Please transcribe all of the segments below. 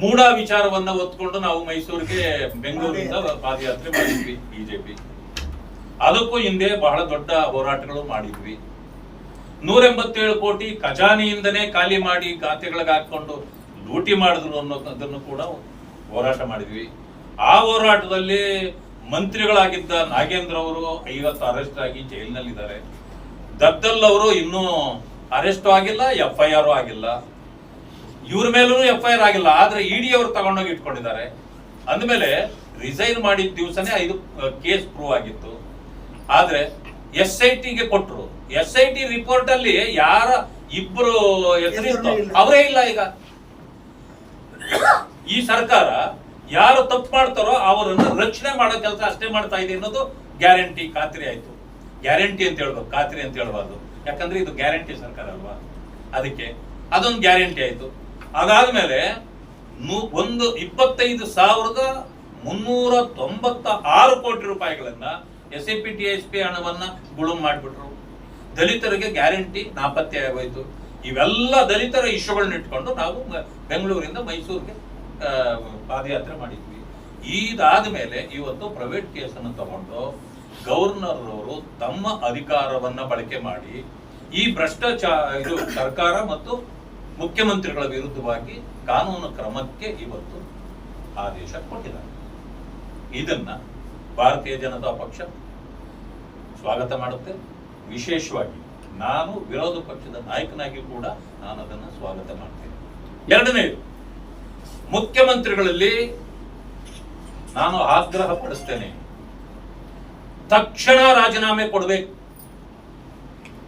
ಮೂಢ ವಿಚಾರವನ್ನ ಒತ್ಕೊಂಡು ನಾವು ಮೈಸೂರಿಗೆ ಬೆಂಗಳೂರಿಂದ ಪಾದಯಾತ್ರೆ ಮಾಡಿದ್ವಿ ಬಿಜೆಪಿ. ಅದಕ್ಕೂ ಹಿಂದೆ ಬಹಳ ದೊಡ್ಡ ಹೋರಾಟಗಳು ಮಾಡಿದ್ವಿ. ನೂರ ಎಂಬತ್ತೇಳು ಕೋಟಿ ಖಜಾನೆಯಿಂದನೇ ಖಾಲಿ ಮಾಡಿ ಖಾತೆಗಳಿಗೆ ಹಾಕೊಂಡು ಲೂಟಿ ಮಾಡಿದ್ರು ಅನ್ನೋದನ್ನು ಕೂಡ ಹೋರಾಟ ಮಾಡಿದ್ವಿ. ಆ ಹೋರಾಟದಲ್ಲಿ ಮಂತ್ರಿಗಳಾಗಿದ್ದ ನಾಗೇಂದ್ರ ಅವರು ಐವತ್ತು ಅರೆಸ್ಟ್ ಆಗಿ ಜೈಲಿನಲ್ಲಿದ್ದಾರೆ. ದದ್ದಲ್ ಅವರು ಇನ್ನೂ ಅರೆಸ್ಟ್ ಆಗಿಲ್ಲ ಎಫ್ ಐ ಆರ್ ಆಗಿಲ್ಲ. ಇವ್ರ ಮೇಲೂ ಎಫ್ ಐ ಆರ್ ಆಗಿಲ್ಲ ಆದ್ರೆ ಇಡಿ ಅವರು ತಗೊಂಡೋಗಿ ಇಟ್ಕೊಂಡಿದ್ದಾರೆ. ಅಂದಮೇಲೆ ರಿಸೈನ್ ಮಾಡಿದ ದಿವಸನೇ ಐದು ಕೇಸ್ ಪ್ರೂವ್ ಆಗಿತ್ತು. ಆದ್ರೆ ಎಸ್ ಐ ಟಿಗೆ ಕೊಟ್ರು. ಎಸ್ ಐ ಟಿ ರಿಪೋರ್ಟ್ ಅಲ್ಲಿ ಯಾರ ಇಬ್ರು ಹೆಸರಿತ್ತು ಅವರೇ ಇಲ್ಲ ಈಗ. ಈ ಸರ್ಕಾರ ಯಾರು ತಪ್ಪು ಮಾಡ್ತಾರೋ ಅವರನ್ನು ರಕ್ಷಣೆ ಮಾಡೋ ಕೆಲಸ ಅಷ್ಟೇ ಮಾಡ್ತಾ ಇದೆ ಅನ್ನೋದು ಗ್ಯಾರಂಟಿ ಖಾತ್ರಿ ಆಯ್ತು. ಗ್ಯಾರಂಟಿ ಅಂತ ಹೇಳ್ಬೇಕು ಖಾತ್ರಿ ಅಂತ ಹೇಳ್ಬಾರ್ದು. ಯಾಕಂದ್ರೆ ಇದು ಗ್ಯಾರಂಟಿ ಸರ್ಕಾರ ಅಲ್ವಾ? ಅದಕ್ಕೆ ಅದೊಂದು ಗ್ಯಾರಂಟಿ ಆಯ್ತು. ಅದಾದ್ಮೇಲೆ ಒಂದು ಇಪ್ಪತ್ತೈದು ಸಾವಿರದ ಮುನ್ನೂರ ತೊಂಬತ್ತ ಆರು ಕೋಟಿ ರೂಪಾಯಿಗಳನ್ನ S A P T S P ಹಣವನ್ನ ಗುಳು ಮಾಡಿಬಿಟ್ರು. ದಲಿತರಿಗೆ ಗ್ಯಾರಂಟಿ ನಾಪತ್ತೆ ಆಗೋಯ್ತು. ಇವೆಲ್ಲ ದಲಿತರ ಇಶ್ಯೂಗಳನ್ನ ಇಟ್ಕೊಂಡು ನಾವು ಬೆಂಗಳೂರಿಂದ ಮೈಸೂರಿಗೆ ಪಾದಯಾತ್ರೆ ಮಾಡಿದ್ವಿ. ಇದಾದ ಮೇಲೆ ಇವತ್ತು ಪ್ರೈವೇಟ್ ಕೇಸನ್ನು ತಗೊಂಡು ಗವರ್ನರ್ ಅವರು ತಮ್ಮ ಅಧಿಕಾರವನ್ನ ಬಳಕೆ ಮಾಡಿ ಈ ಭ್ರಷ್ಟಾಚಾರ ಇದು ಸರ್ಕಾರ ಮತ್ತು ಮುಖ್ಯಮಂತ್ರಿಗಳ ವಿರುದ್ಧವಾಗಿ ಕಾನೂನು ಕ್ರಮಕ್ಕೆ ಇವತ್ತು ಆದೇಶ ಕೊಟ್ಟಿದ್ದಾರೆ. ಇದನ್ನ ಭಾರತೀಯ ಜನತಾ ಪಕ್ಷ ಸ್ವಾಗತ ಮಾಡುತ್ತೆ. ವಿಶೇಷವಾಗಿ ನಾನು ವಿರೋಧ ಪಕ್ಷದ ನಾಯಕನಾಗಿ ಕೂಡ ನಾನು ಅದನ್ನು ಸ್ವಾಗತ ಮಾಡ್ತೇನೆ. ಎರಡನೇದು, ಮುಖ್ಯಮಂತ್ರಿಗಳಲ್ಲಿ ನಾನು ಆಗ್ರಹ ಪಡಿಸ್ತೇನೆ. ತಕ್ಷಣ ರಾಜೀನಾಮೆ ಕೊಡಬೇಕು.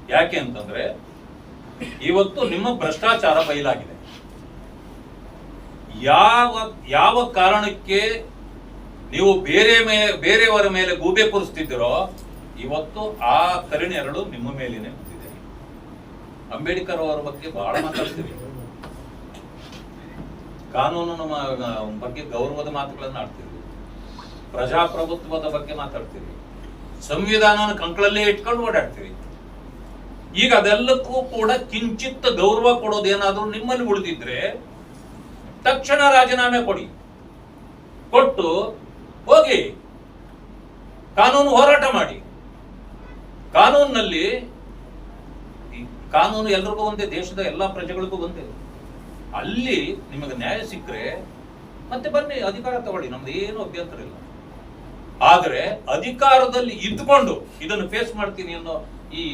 ಯಾಕೆ ಅಂತಂದ್ರೆ ಇವತ್ತು ನಿಮ್ಮ ಭ್ರಷ್ಟಾಚಾರ ಬಯಲಾಗಿದೆ. ಯಾವ ಯಾವ ಕಾರಣಕ್ಕೆ ನೀವು ಬೇರೆ ಮೇ, ಬೇರೆಯವರ ಮೇಲೆ ಗೂಬೆ ಕೂರಿಸ್ತಿದ್ದೀರೋ, ಇವತ್ತು ಆ ಕರಿಣೆರಡು ನಿಮ್ಮ ಮೇಲೇನೆ ಬಂದಿದೆ ಅಂಬೇಡ್ಕರ್ ಅವರ ಬಗ್ಗೆ ಬಹಳ ಮಾತಾಡ್ತೀವಿ. ಕಾನೂನು ಬಗ್ಗೆ ಗೌರವದ ಮಾತುಗಳನ್ನು ಆಡ್ತೀವಿ. ಪ್ರಜಾಪ್ರಭುತ್ವದ ಬಗ್ಗೆ ಮಾತಾಡ್ತೀವಿ. ಸಂವಿಧಾನವನ್ನು ಕಂಕಳಲ್ಲೇ ಇಟ್ಕೊಂಡು ಓಡಾಡ್ತೀವಿ. ಈಗ ಅದೆಲ್ಲಕ್ಕೂ ಕೂಡ ಕಿಂಚಿತ್ತ ಗೌರವ ಕೊಡೋದೇನಾದ್ರೂ ನಿಮ್ಮಲ್ಲಿ ಉಳಿದಿದ್ರೆ ತಕ್ಷಣ ರಾಜೀನಾಮೆ ಕೊಡಿ. ಕೊಟ್ಟು ಹೋಗಿ. ಕಾನೂನು ಹೋರಾಟ ಮಾಡಿ. ಕಾನೂನಿನಲ್ಲಿ ಕಾನೂನು ಎಲ್ರಿಗೂ ಒಂದೇ, ದೇಶದ ಎಲ್ಲಾ ಪ್ರಜೆಗಳಿಗೂ ಒಂದೇ. ಅಲ್ಲಿ ನಿಮಗೆ ನ್ಯಾಯ ಸಿಕ್ಕರೆ ಮತ್ತೆ ಬನ್ನಿ, ಅಧಿಕಾರ ತಗೊಳ್ಳಿ. ನಮ್ದು ಏನು ಅಭ್ಯಂತರ ಇಲ್ಲ. ಆದ್ರೆ ಅಧಿಕಾರದಲ್ಲಿ ಇದ್ದುಕೊಂಡು ಇದನ್ನು ಫೇಸ್ ಮಾಡ್ತೀನಿ ಅನ್ನೋ ಈ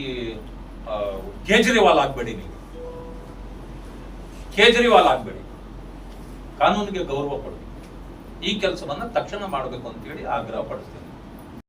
ಕೇಜ್ರಿವಾಲ್ ಆಗ್ಬೇಡಿ ನೀವು. ಕೇಜ್ರಿವಾಲ್ ಆಗ್ಬೇಡಿ. ಕಾನೂನಿಗೆ ಗೌರವ ಕೊಡಿ ಈ ಕೆಲಸವನ್ನು ತಕ್ಷಣ ಮಾಡಬೇಕು ಅಂತೇಳಿ ಆಗ್ರಹ ಪಡಿಸ್ತೇನೆ.